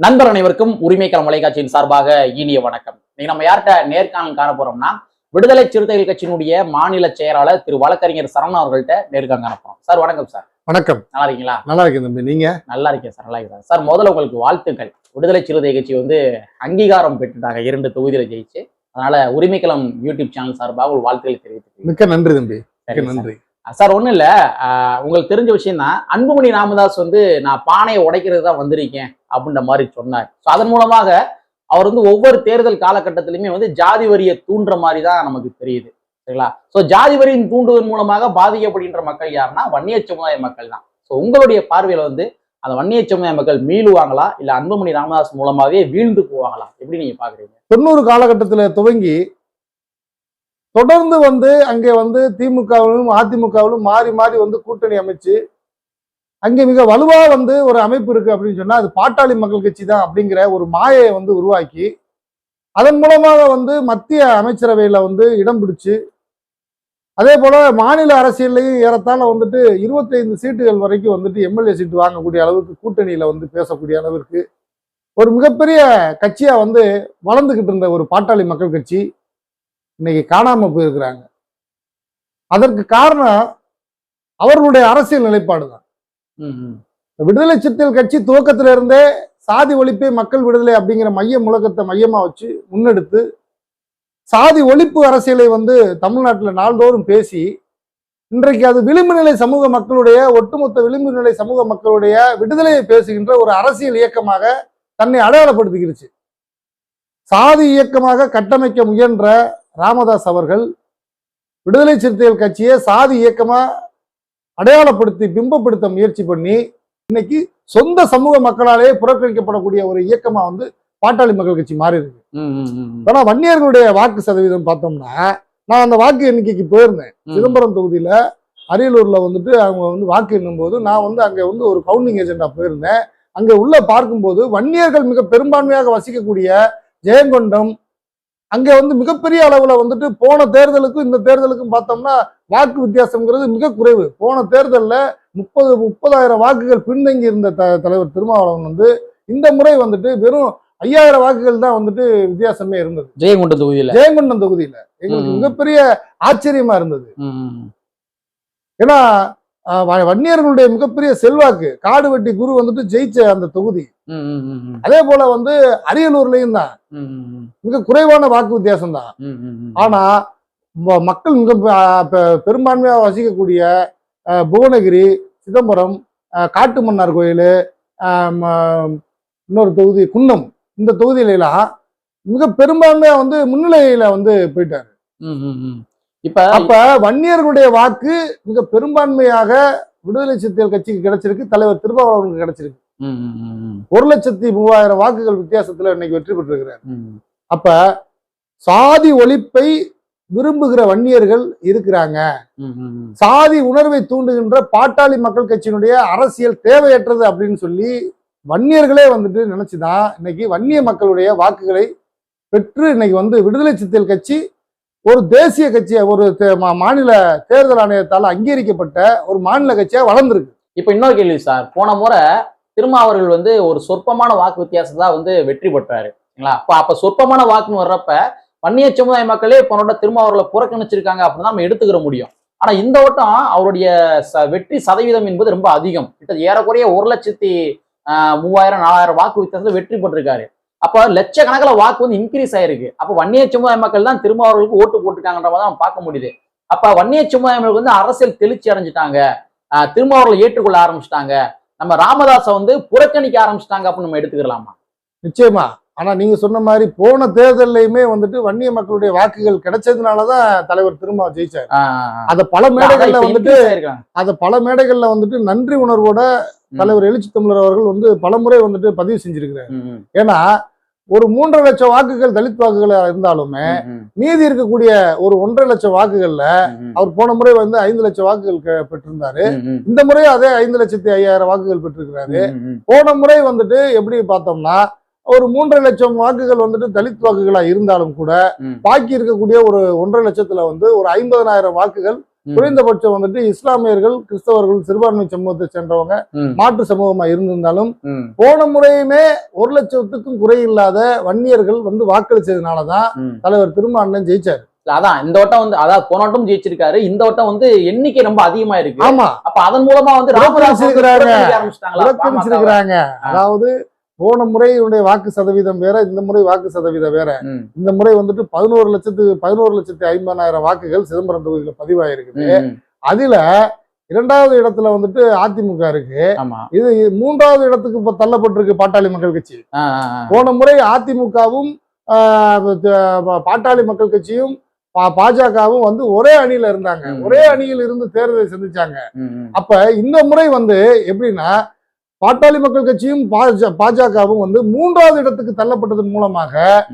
நண்பர் அனைவருக்கும் உரிமைக்களம் தொலைக்காட்சியின் சார்பாக இனிய வணக்கம். இன்னைக்கு நம்ம யார்கிட்ட நேர்காணல் காண போறோம்னா விடுதலை சிறுத்தைகள் கட்சியினுடைய மாநில செயலாளர் திரு வழக்கறிஞர் சரவணன் அவர்கள்ட்ட நேர்காணல் காண போறோம். சார் வணக்கம் சார். வணக்கம். நல்லா இருக்கீங்களா? நல்லா இருக்கேன் தம்பி நீங்க? நல்லா இருக்கேன் சார் நல்லா இருக்கேன் சார். முதல்ல உங்களுக்கு வாழ்த்துக்கள். விடுதலை சிறுத்தை கட்சி வந்து அங்கீகாரம் பெற்றுட்டாங்க இரண்டு தொகுதியில ஜெயிச்சு அதனால உரிமைக்களம் யூடியூப் சேனல் சார்பாக ஒரு வாழ்த்துக்களை தெரிவித்துக்கிறேன். மிக்க நன்றி தம்பி. நன்றி. சார் ஒண்ணும் இல்ல. உங்களுக்கு தெரிஞ்ச விஷயம் தான் அன்புமணி ராமதாஸ் வந்து நான் பானையை உடைக்கிறது தான் வந்திருக்கேன். அப்படின்ற மாதிரி சொன்னார். ஸோ அதன் மூலமாக அவர் வந்து ஒவ்வொரு தேர்தல் காலகட்டத்திலுமே வந்து ஜாதி வரியை தூண்டுற மாதிரி தான் நமக்கு தெரியுது. சரிங்களா? ஸோ ஜாதி வரியின் தூண்டுவதன் மூலமாக பாதிக்கப்படுகின்ற மக்கள் யாருன்னா வன்னிய சமுதாய மக்கள் தான். ஸோ உங்களுடைய பார்வையில் வந்து அந்த வன்னிய சமுதாய மக்கள் மீளுவாங்களா? இல்லை அன்புமணி ராமதாஸ் மூலமாகவே வீழ்ந்து போவாங்களா? எப்படி நீங்க பாக்குறீங்க தொண்ணூறு காலகட்டத்தில் துவங்கி தொடர்ந்து வந்து அங்கே வந்து திமுகவிலும் அதிமுகவிலும் மாறி மாறி வந்து கூட்டணி அமைச்சு அங்கே மிக வலுவா வந்து ஒரு அமைப்பு இருக்கு அப்படின்னு சொன்னா அது பாட்டாளி மக்கள் கட்சி தான் அப்படிங்கிற ஒரு மாயையை வந்து உருவாக்கி அதன் மூலமாக வந்து மத்திய அமைச்சரவையில வந்து இடம் பிடிச்சு அதே போல மாநில அரசியல்லையும் ஏறத்தாழ வந்துட்டு இருபத்தைந்து சீட்டுகள் வரைக்கும் வந்துட்டு எம்எல்ஏ சீட்டு வாங்கக்கூடிய அளவுக்கு கூட்டணியில வந்து பேசக்கூடிய அளவிற்கு ஒரு மிகப்பெரிய கட்சியா வந்து வளர்ந்துகிட்டு இருந்த ஒரு பாட்டாளி மக்கள் கட்சி இன்னைக்கு காணாம போயிருக்கிறாங்க. அதற்கு காரணம் அவர்களுடைய அரசியல் நிலைப்பாடு தான் விடுதலை சிறுத்தைகள் கட்சி துவக்கத்துல இருந்தே சாதி ஒழிப்பே மக்கள் விடுதலை அப்படிங்கிற மைய முழக்கத்தை மையமா வச்சு முன்னெடுத்து சாதி ஒழிப்பு அரசியலை வந்து தமிழ்நாட்டில் நாள்தோறும் பேசி இன்றைக்கு அது விளிம்பு நிலை சமூக மக்களுடைய ஒட்டுமொத்த விளிம்பு நிலை சமூக மக்களுடைய விடுதலையை பேசுகின்ற ஒரு அரசியல் இயக்கமாக தன்னை அடையாளப்படுத்திக்கிருச்சு. சாதி இயக்கமாக கட்டமைக்க முயன்ற ராமதாஸ் அவர்கள் விடுதலை சிறுத்தைகள் கட்சியை சாதி இயக்கமாக அடையாளப்படுத்தி பிம்பப்படுத்த முயற்சி பண்ணி இன்னைக்கு சொந்த சமூக மக்களாலே புறக்கணிக்கப்படக்கூடிய ஒரு இயக்கமா வந்து பாட்டாளி மக்கள் கட்சி மாறி இருக்கு. ஆனா வன்னியர்களுடைய வாக்கு சதவீதம் பார்த்தோம்னா நான் அந்த வாக்கு எண்ணிக்கைக்கு போயிருந்தேன். சிதம்பரம் தொகுதியில அரியலூர்ல வந்துட்டு அவங்க வந்து வாக்கு எண்ணும் போது நான் வந்து அங்க வந்து ஒரு கவுண்டிங் ஏஜென்டா போயிருந்தேன் அங்க உள்ள பார்க்கும்போது வன்னியர்கள் மிக பெரும்பான்மையாக வசிக்கக்கூடிய ஜெயங்கொண்டம் அங்க வந்து மிகப்பெரிய அளவுல வந்துட்டு போன தேர்தலுக்கும் இந்த தேர்தலுக்கும் பார்த்தோம்னா வாக்கு வித்தியாசம்ங்கிறது மிக குறைவு போன தேர்தல்ல முப்பது முப்பதாயிரம் வாக்குகள் பின்தங்கி இருந்த த தலைவர் திருமாவளவன் வந்து இந்த முறை வந்துட்டு வெறும் ஐயாயிரம் வாக்குகள் தான் வந்துட்டு வித்தியாசமே இருந்தது ஜெயங்கொண்டம் தொகுதியில ஜெயங்கொண்டம் தொகுதியில எங்களுக்கு. மிகப்பெரிய ஆச்சரியமா இருந்தது. ஏன்னா வன்னியர்களுடைய மிகப்பெரிய செல்வாக்கு காடு வெட்டி குரு வந்துட்டு ஜெயிச்ச அந்த தொகுதி. அதே போல வந்து அரியலூர்லயும் தான். மிக குறைவான வாக்கு வித்தியாசம் தான். ஆனா மக்கள் மிக பெரும்பான்மையாக வசிக்கக்கூடிய புவனகிரி சிதம்பரம் காட்டு மன்னார் கோயில் இன்னொரு தொகுதி குன்னம் இந்த தொகுதியில எல்லாம் மிக பெரும்பான்மையா வந்து முன்னிலையில வந்து போயிட்டாரு. இப்ப அப்ப வன்னியர்களுடைய வாக்கு மிக பெரும்பான்மையாக விடுதலை சிறுத்தைகள் கட்சிக்கு கிடைச்சிருக்கு தலைவர் திருமாவளவனுக்கு கிடைச்சிருக்கு. ஒரு லட்சத்தி மூவாயிரம் வாக்குகள் வித்தியாசத்துல இன்னைக்கு வெற்றி பெற்றிருக்கிறார். அப்ப சாதி ஒழிப்பை விரும்புகிற வன்னியர்கள் இருக்கிறாங்க. சாதி உணர்வை தூண்டுகின்ற பாட்டாளி மக்கள் கட்சியினுடைய அரசியல் தேவையற்றது அப்படின்னு சொல்லி வன்னியர்களே வந்துட்டு நினைச்சுதான் இன்னைக்கு வன்னிய மக்களுடைய வாக்குகளை பெற்று இன்னைக்கு வந்து விடுதலை சிறுத்தைகள் கட்சி ஒரு தேசிய கட்சியை ஒரு மாநில தேர்தல் ஆணையத்தால் அங்கீகரிக்கப்பட்ட ஒரு மாநில கட்சியா வளர்ந்துருக்கு. இப்ப இன்னொரு கேள்வி சார். போன முறை திருமாவர்கள் வந்து ஒரு சொற்பமான வாக்கு வித்தியாசம் தான் வந்து வெற்றி பெற்றாரு. சரிங்களா? அப்ப அப்ப சொற்பமான வாக்குன்னு வர்றப்ப வன்னிய சமுதாய மக்களே போனோட திருமாவர்களை புறக்கணிச்சிருக்காங்க அப்படின்னு நம்ம எடுத்துக்கிற முடியும். ஆனா இந்த வட்டம் அவருடைய ச- வெற்றி சதவீதம் என்பது ரொம்ப அதிகம். கிட்ட ஏறக்குறைய ஒரு லட்சத்தி ஆஹ், மூவாயிரம் நாலாயிரம் வாக்கு வித்தியாசத்துல வெற்றி பெற்றிருக்காரு. அப்ப லட்சக்கணக்கில் வாக்கு வந்து இன்க்ரீஸ் ஆயிருக்கு. அப்ப வன்னிய சமுதாய மக்கள் தான் திருமாவர்களுக்கு ஓட்டு போட்டிருக்காங்கன்ற மாதிரி நம்ம பார்க்க முடியுது. அப்ப வன்னிய சமுதாய மக்கள் வந்து அரசியல் தெளிச்சி அடைஞ்சிட்டாங்க. திருமாவர்களை ஏற்றுக்கொள்ள ஆரம்பிச்சிட்டாங்க. நம்ம ராமதாஸை வந்து புறக்கணிக்க ஆரம்பிச்சிட்டாங்க அப்படின்னு நம்ம எடுத்துக்கலாமா? நிச்சயமா. ஆனா நீங்க சொன்ன மாதிரி போன தேர்தல்லையுமே வந்துட்டு வன்னிய மக்களுடைய வாக்குகள் கிடைச்சதுனாலதான் தலைவர் திரும்ப ஜெயிச்சார். அத பல மேடைகள்ல வந்துட்டு அத பல மேடைகள்ல வந்துட்டு நன்றி உணர்வோட தலைவர் எழுச்சி தமிழர் அவர்கள் வந்து பலமுறை வந்துட்டு பதிவு செஞ்சிருக்கிறார். ஏன்னா ஒரு மூன்றரை லட்சம் வாக்குகள் தலித் வாக்குகள் இருந்தாலுமே மீதி இருக்கக்கூடிய ஒரு ஒன்றரை லட்சம் வாக்குகள்ல அவர் போன முறை வந்து ஐந்து லட்சம் வாக்குகள் பெற்றிருந்தாரு. இந்த முறையும் அதே ஐந்து லட்சத்தி ஐயாயிரம் வாக்குகள் பெற்றிருக்கிறாரு. போன முறை வந்துட்டு எப்படி பார்த்தோம்னா ஒரு மூன்றரை லட்சம் வாக்குகள் வந்துட்டு தலித் வாக்குகளா இருந்தாலும் கூட பாக்கி இருக்கக்கூடிய ஒரு ஒன்றரை லட்சத்துல வந்து ஒரு ஐம்பதனாயிரம் வாக்குகள் குறைந்தபட்சம் வந்துட்டு இஸ்லாமியர்கள் கிறிஸ்தவர்கள் சிறுபான்மை சமூகத்தை சேர்ந்தவங்க ம், மாற்று சமூகமா இருந்திருந்தாலும் போன முறையுமே ஒரு லட்சத்துக்கும் குறையில்லாத வன்னியர்கள் வந்து வாக்களிச்சதுனாலதான். தலைவர் திருமாவளவன் ஜெயிச்சாரு. அதான் இந்த வட்டம் வந்து அதாவது போன வட்டம் ஜெயிச்சிருக்காரு இந்த வட்டம் வந்து எண்ணிக்கை ரொம்ப அதிகமா இருக்கு ஆமா. அப்ப அதன் மூலமா வந்து? புறக்கணிச்சிருக்கிறாங்க. அதாவது போன முறையுடைய வாக்கு சதவீதம் வேற இந்த முறை வாக்கு சதவீதம் வேற இந்த முறை வந்துட்டு பதினோரு லட்சத்து பதினோரு லட்சத்தி ஐம்பதாயிரம் வாக்குகள் சிதம்பரம் தொகுதியில பதிவாயிருக்குது. அதுல இரண்டாவது இடத்துல வந்துட்டு அதிமுக இருக்கு இது மூன்றாவது இடத்துக்கு இப்ப தள்ளப்பட்டிருக்கு பாட்டாளி மக்கள் கட்சி. போன முறை அதிமுகவும் பாட்டாளி மக்கள் கட்சியும் பாஜகவும் வந்து ஒரே அணியில இருந்தாங்க. ஒரே அணியில் இருந்து தேர்தலை சந்திச்சாங்க. அப்ப இந்த முறை வந்து எப்படின்னா பாட்டாளி மக்கள் கட்சியும் பாஜ- பாஜகவும் வந்து மூன்றாவது இடத்துக்கு தள்ளப்பட்டதன் மூலமாக.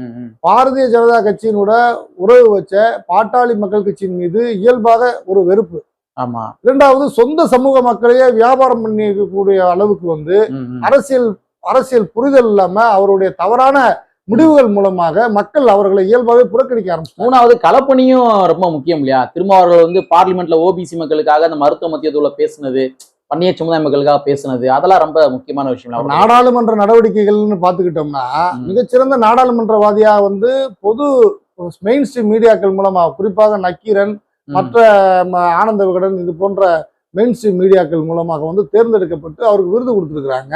பாரதிய ஜனதா கட்சியினோட உறவு வச்ச பாட்டாளி மக்கள் கட்சியின் மீது இயல்பாக ஒரு வெறுப்பு. ஆமா. இரண்டாவது சொந்த சமூக மக்களையே வியாபாரம் பண்ணிக்கூடிய அளவுக்கு வந்து. அரசியல் அரசியல் புரிதல் இல்லாம அவருடைய தவறான முடிவுகள் மூலமாக மக்கள் அவர்களை இயல்பாகவே புறக்கணிக்க ஆரம்பிச்சாங்க மூணாவது களப்பணியும் ரொம்ப முக்கியம் இல்லையா? திருமாவர்கள் வந்து பார்லிமெண்ட்ல ஓபிசி மக்களுக்காக அந்த மருத்துவ மத்தியத்துல பேசுனது. பன்னிய சமுதாய மக்களுக்காக பேசுனது அதெல்லாம் ரொம்ப முக்கியமான விஷயம். நாடாளுமன்ற நடவடிக்கைகள்னு பார்த்துக்கிட்டோம்னா. மிகச்சிறந்த நாடாளுமன்றவாதியா வந்து பொது மெயின் ஸ்ட்ரீம் மீடியாக்கள் மூலமா குறிப்பாக நக்கீரன் மற்ற ஆனந்த விகடன் இது போன்ற மெயின் ஸ்ட்ரீம் மீடியாக்கள் மூலமாக வந்து தேர்ந்தெடுக்கப்பட்டு அவருக்கு விருது கொடுத்துருக்குறாங்க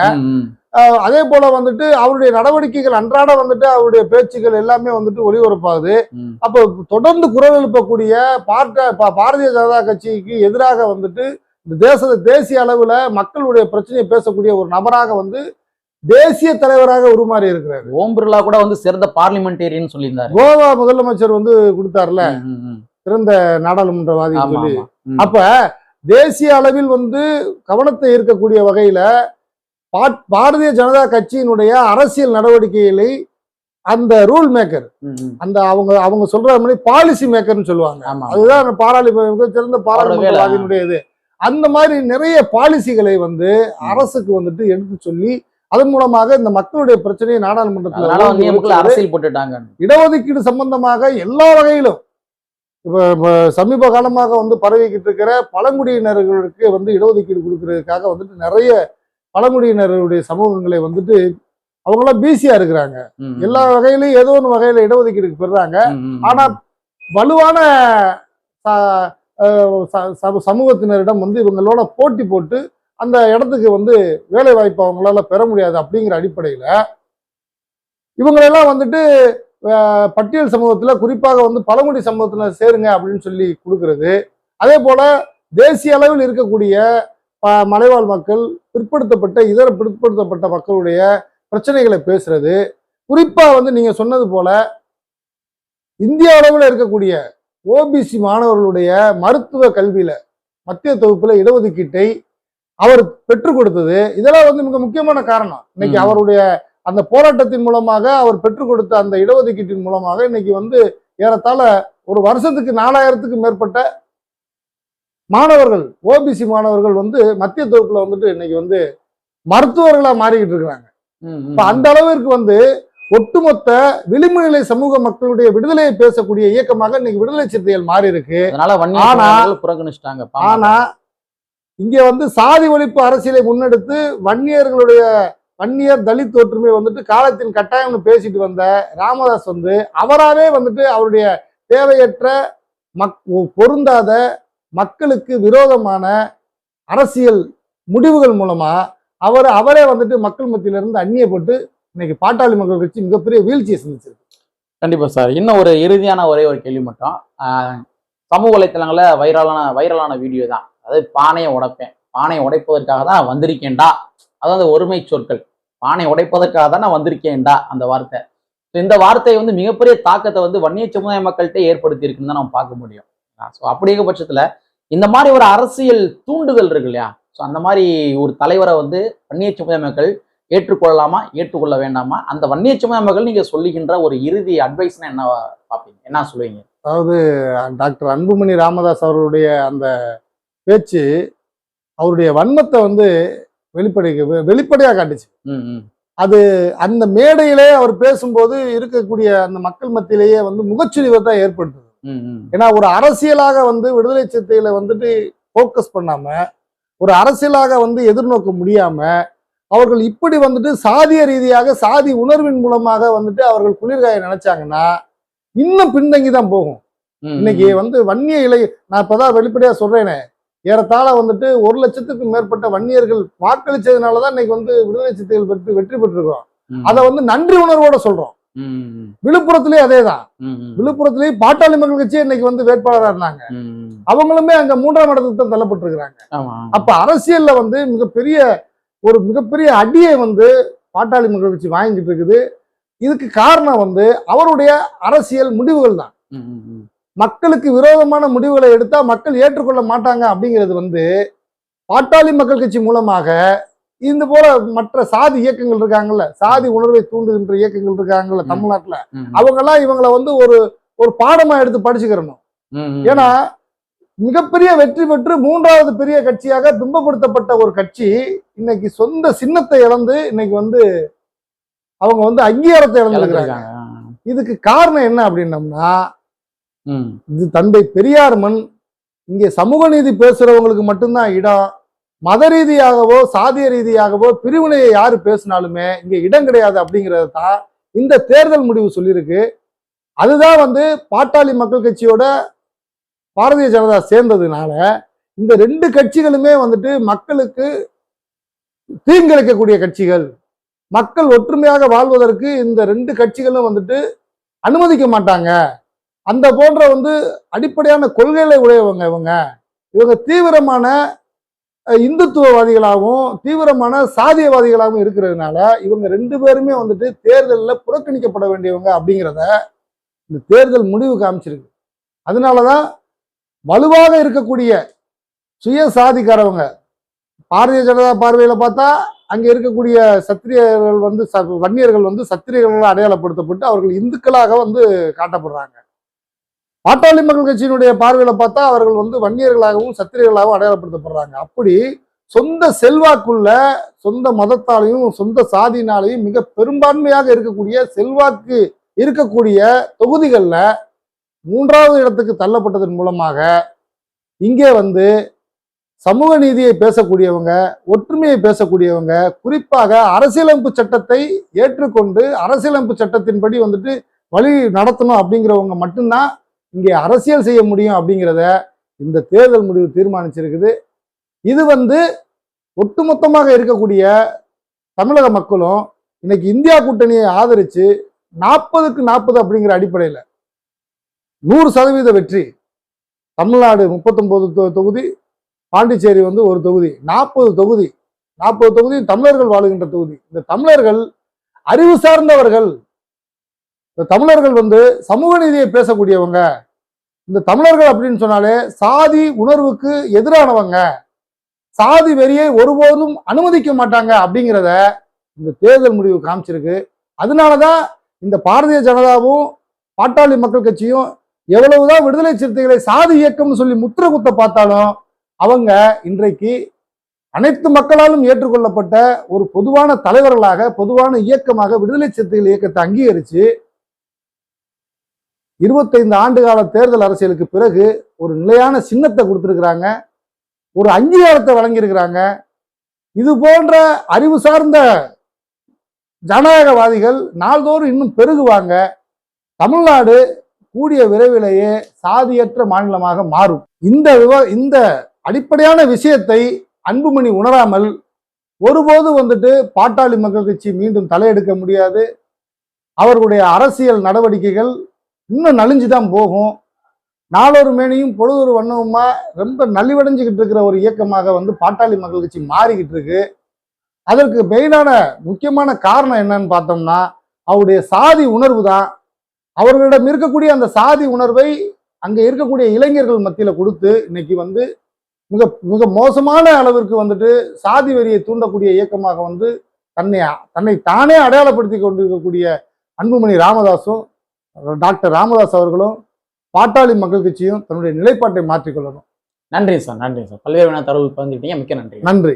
அதே போல வந்துட்டு அவருடைய நடவடிக்கைகள் அன்றாட வந்துட்டு அவருடைய பேச்சுகள் எல்லாமே வந்துட்டு ஒளிபரப்பாகுது. அப்போ தொடர்ந்து குரல் எழுப்பக்கூடிய பார்ட்ட பா- பாரதிய ஜனதா கட்சிக்கு எதிராக வந்துட்டு இந்த தேச தேசிய அளவுல மக்களுடைய பிரச்சனையை பேசக்கூடிய ஒரு நபராக வந்து தேசிய தலைவராக உருமாறி இருக்கிறார் ஓம் பிர்லா கூட வந்து சிறந்த பார்லிமெண்டேரியன் சொல்லியிருந்தாரு கோவா முதலமைச்சர் வந்து கொடுத்தாருல. சிறந்த நாடாளுமன்றவாதி சொல்லி. அப்ப தேசிய அளவில் வந்து கவனத்தை ஈர்க்கக்கூடிய வகையில பாரதிய ஜனதா கட்சியினுடைய அரசியல் நடவடிக்கைகளை அந்த ரூல் மேக்கர். அந்த அவங்க அவங்க சொல்ற மாதிரி பாலிசி மேக்கர்னு சொல்லுவாங்க அதுதான் பாராளுமன்ற சிறந்த. பாராளுமன்றவாதியினுடைய இது அந்த மாதிரி நிறைய பாலிசிகளை வந்து அரசுக்கு வந்துட்டு எடுத்து சொல்லி அதன் மூலமாக இந்த மக்களுடைய பிரச்சனையை நாடாளுமன்றத்தில் அரசியல் போட்டுட்டாங்க இடஒதுக்கீடு சம்பந்தமாக எல்லா வகையிலும் இப்ப சமீப காலமாக வந்து பரவிக்கிட்டு இருக்கிற பழங்குடியினர்களுக்கு வந்து இடஒதுக்கீடு கொடுக்கறதுக்காக வந்துட்டு நிறைய பழங்குடியினருடைய சமூகங்களை வந்துட்டு அவங்களாம் பிசியா இருக்கிறாங்க. எல்லா வகையிலும் ஏதோ ஒரு வகையில இடஒதுக்கீடுக்கு பெறாங்க ம். ஆனா வலுவான சமூகத்தினரிடம் வந்து இவங்களோட போட்டி போட்டு அந்த இடத்துக்கு வந்து வேலை வாய்ப்பு அவங்களால பெற முடியாது அப்படிங்கிற அடிப்படையில் இவங்களெல்லாம் வந்துட்டு பட்டியல் சமூகத்தில் குறிப்பாக வந்து பழங்குடி சமூகத்தினர் சேருங்க அப்படின்னு சொல்லி கொடுக்கறது. அதே போல் தேசிய அளவில் இருக்கக்கூடிய ப- மலைவாழ் மக்கள் பிற்படுத்தப்பட்ட இதர பிற்படுத்தப்பட்ட மக்களுடைய பிரச்சனைகளை பேசுறது. குறிப்பாக வந்து நீங்கள் சொன்னது போல இந்திய அளவில் இருக்கக்கூடிய ஓபிசி மாணவர்களுடைய மருத்துவ கல்வியில மத்திய தொகுப்புல இடஒதுக்கீட்டை அவர் பெற்றுக் கொடுத்தது. இதெல்லாம் வந்து மிக முக்கியமான காரணம். இன்னைக்கு. அவருடைய அந்த போராட்டத்தின் மூலமாக அவர் பெற்றுக் கொடுத்த அந்த இடஒதுக்கீட்டின் மூலமாக இன்னைக்கு வந்து ஏறத்தாழ ஒரு வருஷத்துக்கு நாலாயிரத்துக்கு மேற்பட்ட மாணவர்கள் ஓபிசி மாணவர்கள் வந்து மத்திய தொகுப்புல வந்துட்டு இன்னைக்கு வந்து மருத்துவர்களா மாறிக்கிட்டு இருக்கிறாங்க. இப்ப அந்த அளவிற்கு வந்து ஒட்டுமொத்த விளிம்பு நிலை சமூக மக்களுடைய விடுதலையை பேசக்கூடிய இயக்கமாக இன்னைக்கு விடுதலை சிறுத்தைகள் மாறி இருக்கு ஆனா- புறக்கணிச்சிட்டாங்க. ஆனா இங்க வந்து சாதி ஒழிப்பு அரசியலை முன்னெடுத்து வன்னியர்களுடைய வன்னியர் தலித் ஒற்றுமை வந்துட்டு காலத்தின் கட்டாயம்னு பேசிட்டு வந்த ராமதாஸ் வந்து அவராவே வந்துட்டு அவருடைய தேவையற்ற மக் பொருந்தாத மக்களுக்கு விரோதமான அரசியல் முடிவுகள் மூலமா அவர் அவரே வந்துட்டு மக்கள் மத்தியில இருந்து அந்நியப்பட்டு இன்னைக்கு பாட்டாளி மக்கள் கட்சி மிகப்பெரிய வீழ்ச்சியை சந்திச்சிருக்கு. கண்டிப்பா சார். இன்னும் ஒரு இறுதியான ஒரே ஒரு கேள்வி மட்டும். சமூக வலைத்தளங்களில் வைரலான வைரலான வீடியோ தான். அதாவது பானையை உடைப்பேன். பானையை உடைப்பதற்காக தான் வந்திருக்கேன்டா. அதாவது ஒருமை சொற்கள். பானை உடைப்பதற்காக தான் நான் வந்திருக்கேன்டா அந்த வார்த்தை. இந்த வார்த்தை வந்து மிகப்பெரிய தாக்கத்தை வந்து வன்னிய சமுதாய மக்கள்கிட்ட ஏற்படுத்தி இருக்குன்னு தான் நம்ம பார்க்க முடியும். ஸோ அப்படிங்கிற பட்சத்தில் இந்த மாதிரி ஒரு அரசியல் தூண்டுதல் இருக்கு இல்லையா? ஸோ அந்த மாதிரி ஒரு தலைவரை வந்து வன்னிய சமுதாய மக்கள் ஏற்றுக்கொள்ளலாமா? ஏற்றுக்கொள்ள வேண்டாமா? அந்த வன்னிய சமுதாய மக்கள் நீங்க சொல்லுகின்ற ஒரு இறுதி அட்வைஸ்னா என்ன பார்ப்பீங்க? என்ன சொல்லுவீங்க? அதாவது டாக்டர் அன்புமணி ராமதாஸ் அவர்களுடைய அந்த பேச்சு அவருடைய வன்மத்தை வந்து வெளிப்படை வெளிப்படையா காட்டுச்சு. ம், அந்த மேடையிலே அவர் பேசும்போது இருக்கக்கூடிய அந்த மக்கள் மத்தியிலேயே வந்து முகச்சுழிவை தான் ஏற்படுத்துது. ஏன்னா ஒரு அரசியலாக வந்து விடுதலை சிறுத்தைகளை வந்துட்டு ஃபோக்கஸ் பண்ணாம ஒரு அரசியலாக வந்து எதிர்நோக்க முடியாம அவர்கள் இப்படி வந்துட்டு சாதிய ரீதியாக சாதி உணர்வின் மூலமாக வந்துட்டு அவர்கள் குளிர்காய நினைச்சாங்கன்னா இன்னும் பின்தங்கி தான் போகும் இன்னைக்கு. வந்து வன்னிய இலை நான் இப்பதான் வெளிப்படையா சொல்றேனே ஏறத்தாழ வந்துட்டு ஒரு லட்சத்துக்கும் மேற்பட்ட வன்னியர்கள் வாக்களிச்சதுனாலதான் இன்னைக்கு வந்து விடுதலை சிறுத்தைகள் வெற்றி வெற்றி பெற்றிருக்கிறோம். அதை வந்து நன்றி உணர்வோட சொல்றோம் விழுப்புரத்திலேயே அதேதான். விழுப்புரத்திலேயே பாட்டாளி மக்கள் கட்சி இன்னைக்கு வந்து வேட்பாளராக இருந்தாங்க. அவங்களுமே அங்க மூன்றாம் இடத்துக்கு தான் தள்ளப்பட்டிருக்கிறாங்க அப்ப அரசியல்ல வந்து மிகப்பெரிய ஒரு மிகப்பெரிய அடியை வந்து பாட்டாளி மக்கள் கட்சி வாங்கிட்டு இருக்குது இதுக்கு காரணம் வந்து அவருடைய அரசியல் முடிவுகள் தான். மக்களுக்கு விரோதமான முடிவுகளை எடுத்தா மக்கள் ஏற்றுக்கொள்ள மாட்டாங்க அப்படிங்கிறது வந்து பாட்டாளி மக்கள் கட்சி மூலமாக இந்த போல மற்ற சாதி இயக்கங்கள் இருக்காங்கல்ல சாதி உணர்வை தூண்டுகின்ற இயக்கங்கள் இருக்காங்கல்ல. தமிழ்நாட்டுல ம், ம். அவங்க எல்லாம் இவங்களை வந்து ஒரு ஒரு பாடமா எடுத்து படிச்சுக்கிறணும். ஏன்னா மிகப்பெரிய வெற்றி பெற்று மூன்றாவது பெரிய கட்சியாக பிம்பப்படுத்தப்பட்ட ஒரு கட்சி இன்னைக்கு சொந்த சின்னத்தை இழந்து இன்னைக்கு வந்து அவங்க வந்து அங்கீகாரத்தை இழந்திருக்கிறாங்க. இதுக்கு காரணம் என்ன அப்படின்னம்னா இது தந்தை பெரியார் மண். இங்கே சமூக நீதி பேசுறவங்களுக்கு மட்டும்தான் இடம். மத ரீதியாகவோ சாதிய ரீதியாகவோ பிரிவினையை யாரு பேசினாலுமே இங்க இடம் கிடையாது அப்படிங்கிறது தான் இந்த தேர்தல் முடிவு சொல்லியிருக்கு. அதுதான் வந்து பாட்டாளி மக்கள் கட்சியோட பாரதிய ஜனதா சேர்ந்ததுனால இந்த ரெண்டு கட்சிகளுமே வந்துட்டு மக்களுக்கு தீங்கிழைக்கக்கூடிய கட்சிகள். மக்கள் ஒற்றுமையாக வாழ்வதற்கு இந்த ரெண்டு கட்சிகளும் வந்துட்டு அனுமதிக்க மாட்டாங்க. அந்த போன்ற வந்து அடிப்படையான கொள்கைகளை உடையவங்க இவங்க. இவங்க தீவிரமான இந்துத்துவவாதிகளாகவும் தீவிரமான சாதியவாதிகளாகவும் இருக்கிறதுனால இவங்க ரெண்டு பேருமே வந்துட்டு தேர்தலில் புறக்கணிக்கப்பட வேண்டியவங்க அப்படிங்கிறத இந்த தேர்தல் முடிவு காமிச்சிருக்கு. அதனால தான் வலுவாக இருக்கக்கூடிய சுய சாதிக்காரவங்க பாரதிய ஜனதா பார்வையில் பார்த்தா அங்கே இருக்கக்கூடிய சத்திரியர்கள் வந்து ச- வன்னியர்கள் வந்து சத்திரியர்களால் அடையாளப்படுத்தப்பட்டு அவர்கள் இந்துக்களாக வந்து காட்டப்படுறாங்க. பாட்டாளி மக்கள் கட்சியினுடைய பார்வையில் பார்த்தா அவர்கள் வந்து வன்னியர்களாகவும் சத்திரியர்களாகவும் அடையாளப்படுத்தப்படுறாங்க. அப்படி சொந்த செல்வாக்குள்ள சொந்த மதத்தாலையும் சொந்த சாதியினாலையும் மிக பெரும்பான்மையாக இருக்கக்கூடிய செல்வாக்கு இருக்கக்கூடிய தொகுதிகளில் மூன்றாவது இடத்துக்கு தள்ளப்பட்டதன் மூலமாக இங்கே வந்து சமூக நீதியை பேசக்கூடியவங்க ஒற்றுமையை பேசக்கூடியவங்க குறிப்பாக அரசியலமைப்பு சட்டத்தை ஏற்றுக்கொண்டு அரசியலமைப்பு சட்டத்தின்படி வந்துட்டு வழி நடத்தணும் அப்படிங்கிறவங்க மட்டும்தான் இங்கே அரசியல் செய்ய முடியும் அப்படிங்கிறத இந்த தேர்தல் முடிவு தீர்மானிச்சிருக்குது. இது வந்து ஒட்டுமொத்தமாக இருக்கக்கூடிய தமிழக மக்களும் இன்னைக்கு இந்தியா கூட்டணியை ஆதரித்து நாற்பதுக்கு நாற்பது அப்படிங்கிற அடிப்படையில் நூறு சதவீத வெற்றி. தமிழ்நாடு முப்பத்தொம்போது தொ- தொகுதி பாண்டிச்சேரி வந்து ஒரு தொகுதி நாற்பது தொகுதி நாற்பது தொகுதி தமிழர்கள் வாழுகின்ற தொகுதி. இந்த தமிழர்கள் அறிவு சார்ந்தவர்கள். இந்த தமிழர்கள் வந்து சமூக நீதியை பேசக்கூடியவங்க. இந்த தமிழர்கள் அப்படின்னு சொன்னாலே சாதி உணர்வுக்கு எதிரானவங்க. சாதி வெறியை ஒருபோதும் அனுமதிக்க மாட்டாங்க அப்படிங்கிறத இந்த தேர்தல் முடிவு காமிச்சிருக்கு. அதனாலதான் இந்த பாரதிய ஜனதாவும் பாட்டாளி மக்கள் கட்சியும் எவ்வளவுதான் விடுதலை சிறுத்தைகளை சாதி இயக்கம்னு சொல்லி முத்திர குத்த பார்த்தாலும் அவங்க இன்றைக்கு அனைத்து மக்களாலும் ஏற்றுக்கொள்ளப்பட்ட ஒரு பொதுவான தலைவர்களாக பொதுவான இயக்கமாக விடுதலை சிறுத்தைகள் இயக்கத்தை அங்கீகரித்து இருபத்தைந்து ஆண்டு கால தேர்தல் அரசியலுக்கு பிறகு ஒரு நிலையான சின்னத்தை கொடுத்துருக்குறாங்க. ஒரு அங்கீகாரத்தை வழங்கியிருக்கிறாங்க. இது போன்ற அறிவு சார்ந்த ஜனநாயகவாதிகள் நாள்தோறும் இன்னும் பெருகுவாங்க. தமிழ்நாடு கூடிய விரைவிலேயே சாதியற்ற மாநிலமாக மாறும். இந்த விவ இந்த அடிப்படையான விஷயத்தை அன்புமணி உணராமல் ஒருபோது வந்துட்டு பாட்டாளி மக்கள் கட்சி மீண்டும் தலையெடுக்க முடியாது. அவர்களுடைய அரசியல் நடவடிக்கைகள் இன்னும் நலிஞ்சு தான் போகும். நாளொரு மேனியும் பொழுதொரு வண்ணமுமா ரொம்ப நலிவடைஞ்சுக்கிட்டு இருக்கிற ஒரு இயக்கமாக வந்து பாட்டாளி மக்கள் கட்சி மாறிக்கிட்டு இருக்கு. அதற்கு மெயினான முக்கியமான காரணம் என்னன்னு பார்த்தோம்னா அவருடைய சாதி உணர்வு தான் அவர்களிடம் இருக்கக்கூடிய அந்த சாதி உணர்வை அங்க இருக்கக்கூடிய இளைஞர்கள் மத்தியில கொடுத்து இன்னைக்கு வந்து மிக மிக மோசமான அளவிற்கு வந்துட்டு சாதி வெறியை தூண்டக்கூடிய இயக்கமாக வந்து தன்னை தன்னை தானே அடையாளப்படுத்தி கொண்டிருக்கக்கூடிய அன்புமணி ராமதாஸும் டாக்டர் ராமதாஸ் அவர்களும் பாட்டாளி மக்கள் கட்சியும் தன்னுடைய நிலைப்பாட்டை மாற்றிக்கொள்ளணும் நன்றி சார் நன்றி சார். பல்வேறு தரவு பகிர்ந்துக்கிட்டீங்க மிக்க நன்றி. நன்றி.